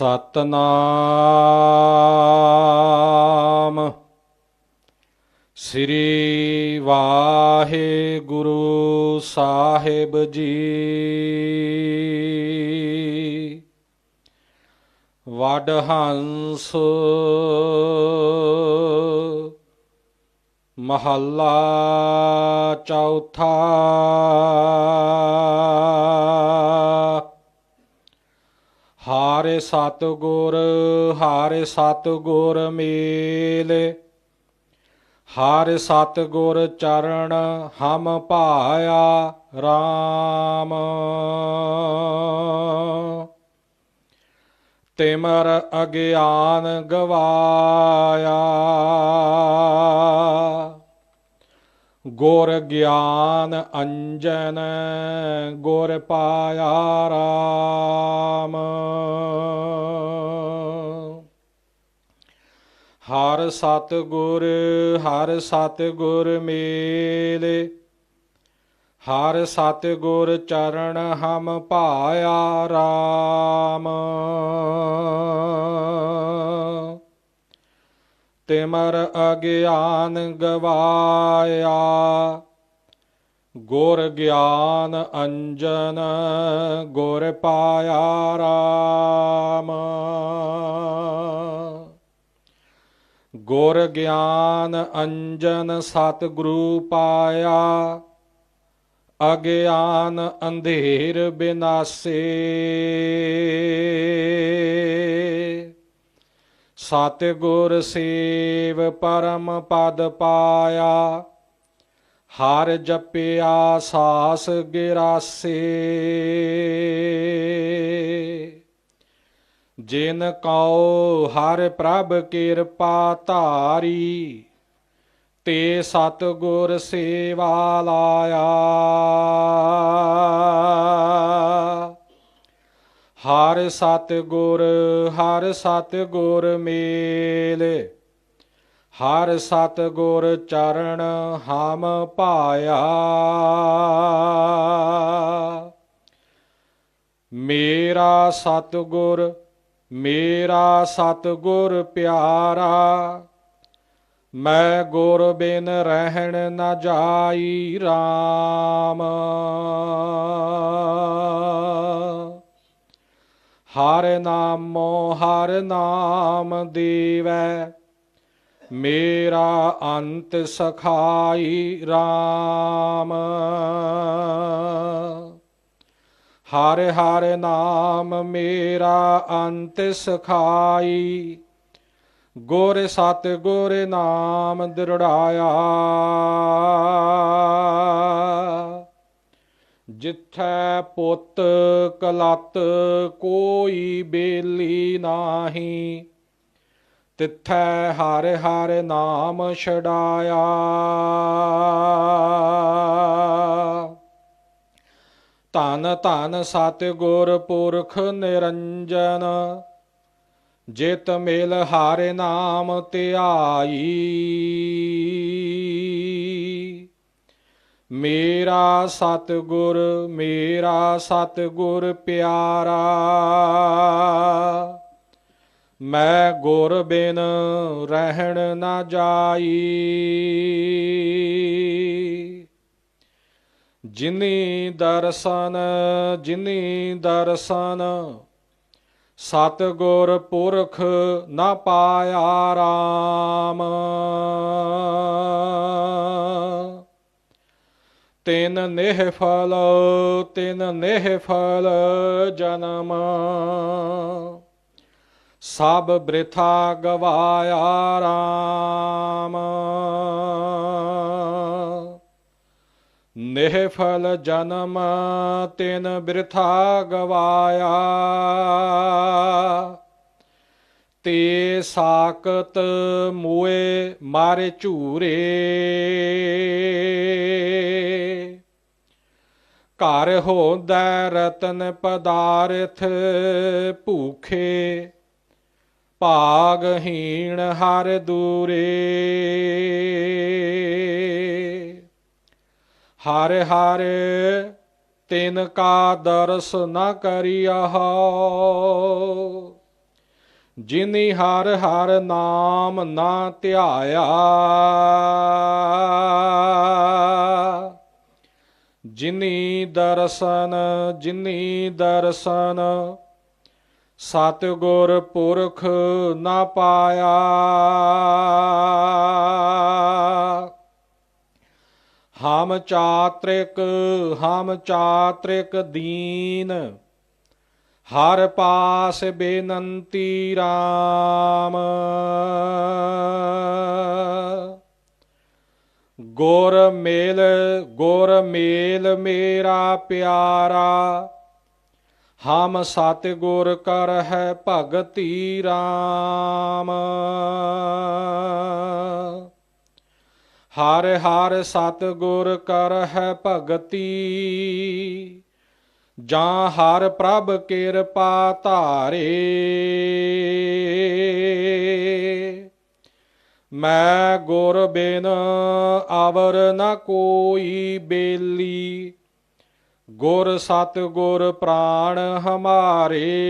ਸਤਨਾਮ। ਸ੍ਰੀ ਵਾਹਿਗੁਰੂ ਸਾਹਿਬ ਜੀ। ਵਡ ਹੰਸ ਮਹੱਲਾ ਚੌਥਾ। ਹਾਰੇ ਸਤਗੁਰ ਹਾਰੇ ਸਤਗੁਰ ਮੇਲ। ਹਾਰੇ ਸਤਗੁਰ ਚਰਨ ਹਮ ਭਾਇਆ RAM ਤਿਮਰ ਅਗਿਆਨ ਗਵਾਇਆ। ਗੁਰ ਗਿਆਨ ਅੰਜਨ ਗੁਰ ਪਾਇਆ ਰਾਮ ਹਰ ਸਤ ਗੁਰ ਹਰ ਸਤ ਗੁਰ ਮੇਲੇ ਹਰ ਸਤ ਗੁਰ ਚਰਨ ਹਮ ਭਾਇਆ ਰਾਮ ਤਿਮਰ ਅਗਿਆਨ ਗਵਾਇਆ। ਗੁਰ ਗਿਆਨ ਅੰਜਨ ਗੁਰ ਪਾਇਆ ਰਾਮ। ਗੁਰ ਗਿਆਨ ਅੰਜਨ ਸਤਿਗੁਰੂ ਪਾਇਆ। ਅਗਿਆਨ ਅੰਧੇਰ ਬਿਨਾਸੇ। ਸਤਿਗੁਰ ਸੇਵ ਪਰਮ ਪਦ ਪਾਇਆ, ਹਰ ਜਪਿਆ ਸਾਸ ਗਿਰਾਸੇ। ਜਿਨ ਕਉ ਹਰ ਪ੍ਰਭ ਕਿਰਪਾ ਧਾਰੀ, ਤੇ ਸਤਿਗੁਰ ਸੇਵਾ ਲਾਇਆ। ਹਰ ਸਤਿਗੁਰ ਹਰ ਸਤਿਗੁਰ ਮੇਲੇ। ਹਰ ਸਤਿਗੁਰ ਚਰਨ ਹਮ ਪਾਇਆ। ਮੇਰਾ ਸਤਿਗੁਰ ਮੇਰਾ ਸਤਿਗੁਰ ਪਿਆਰਾ। ਮੈਂ ਗੁਰ ਬਿਨ ਰਹਿਣ ਨਾ ਜਾਈ RAM ਹਰ ਨਾਮੋ ਹਰ ਨਾਮ ਦੇਵੈ। ਮੇਰਾ ਅੰਤ ਸਖਾਈ RAM ਹਰ ਹਰ ਨਾਮ ਮੇਰਾ ਅੰਤ ਸਖਾਈ। ਗੁਰ ਸਤ ਗੁਰ ਨਾਮ ਦ੍ਰਿੜਾਇਆ। ਜਿੱਥੈ ਪੁੱਤ ਕਲਤ ਕੋਈ ਬੇਲੀ ਨਾਹੀ, ਤਿੱਥੈ ਹਰ ਹਰ ਨਾਮ ਛਡਾਇਆ। ਧਨ ਧਨ ਸਤਿਗੁਰ ਪੁਰਖ ਨਿਰੰਜਨ, ਜਿਤ ਮੇਲ ਹਾਰੇ ਨਾਮ ਧਿਆਈ। ਮੇਰਾ ਸਤਿਗੁਰ ਮੇਰਾ ਸਤਿਗੁਰ ਪਿਆਰਾ, ਮੈਂ ਗੁਰ ਬਿਨ ਰਹਿਣ ਨਾ ਜਾਈ। ਜਿਨੀ ਦਰਸ਼ਨ ਜਿਨੀ ਦਰਸ਼ਨ, ਸਤਿਗੁਰ ਪੁਰਖ ਨਾ ਪਾਇਆ ਰਾਮ। ਤਿਨ ਨਿਹ ਫਲ, ਤਿਨ ਨਿਹ ਫਲ ਜਨਮ। ਸਭ ਬ੍ਰਿਥਾ ਗਵਾਇਆ RAM ਨਿਹਫਲ ਜਨਮ, ਤਿਨ ਬ੍ਰਿਥਾ ਗਵਾਇਆ। ਤੇ ਸਾਕਤ ਮੋਏ ਮਾਰੇ ਝੂਰੇ। ਘਰ ਹੋਂਦਾ ਰਤਨ ਪਦਾਰਥ ਭੂਖੇ ਭਾਗਹੀਣ ਹਰ ਦੂਰੇ। ਹਰ ਹਰ ਤਿਨ ਕਾ ਦਰਸ ਨ ਕਰਿਆ ਜਿਨੀ ਹਰ ਹਰ ਨਾਮ ਨਾ ਧਿਆਇਆ। ਜਿਨੀ ਦਰਸ਼ਨ, ਜਿਨੀ ਦਰਸ਼ਨ। ਸਤਿਗੁਰ ਪੁਰਖ ਨਾ ਪਾਇਆ। ਹਮ ਚਾਤ੍ਰਿਕ ਹਮ ਚਾਤ੍ਰਿਕ ਦੀਨ। ਹਰ ਪਾਸ ਬੇਨੰਤੀ RAM ਗੁਰ ਮੇਲ ਗੁਰ ਮੇਲ ਮੇਰਾ ਪਿਆਰਾ। ਹਮ ਸਤਿਗੁਰ ਕਰ ਹੈ ਭਗਤੀ RAM ਹਰ ਹਰ ਸਤਿਗੁਰ ਕਰ ਹੈ ਭਗਤੀ। ਜਾਂ ਹਰ ਪ੍ਰਭ ਕਿਰਪਾ ਧਾਰੇ। ਮੈਂ ਗੁਰ ਬਿਨ ਆਵਰ ਨਾ ਕੋਈ ਬੇਲੀ। ਗੁਰ ਸਤ ਗੁਰ ਪ੍ਰਾਣ ਹਮਾਰੇ।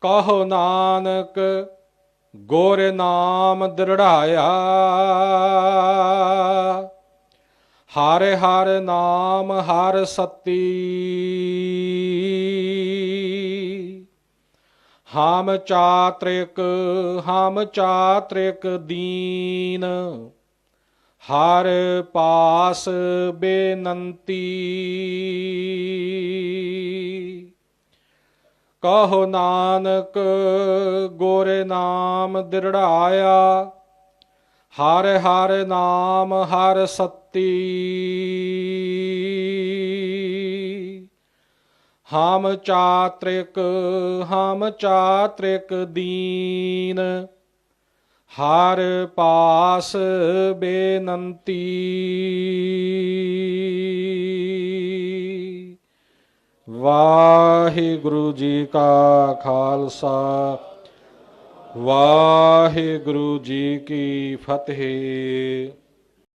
ਕਹੋ ਨਾਨਕ ਗੁਰ ਨਾਮ ਦ੍ਰਿੜਾਇਆ। ਹਰ ਹਰ ਨਾਮ ਹਰ ਸਤੀ। ਹਾਮ ਚਾਤ੍ਰਿਕ ਹਾਮ ਚਾਤ੍ਰਿਕ ਦੀਨ। ਹਰ ਪਾਸ ਬੇਨੰਤੀ। ਕਹੋ ਨਾਨਕ, ਗੁਰ ਨਾਮ ਦ੍ਰਿੜਾਇਆ। ਹਰ ਹਰ ਨਾਮ, ਹਰ ਸਤੀ। ਹਾਮ ਚਾਤ੍ਰਿਕ ਹਾਮ ਚਾਤ੍ਰਿਕ ਦੀਨ, ਹਰ ਪਾਸ ਬੇਨੰਤੀ। ਵਾਹਿਗੁਰੂ ਜੀ ਕਾ ਖਾਲਸਾ, ਵਾਹਿਗੁਰੂ ਜੀ ਕੀ ਫਤਿਹ।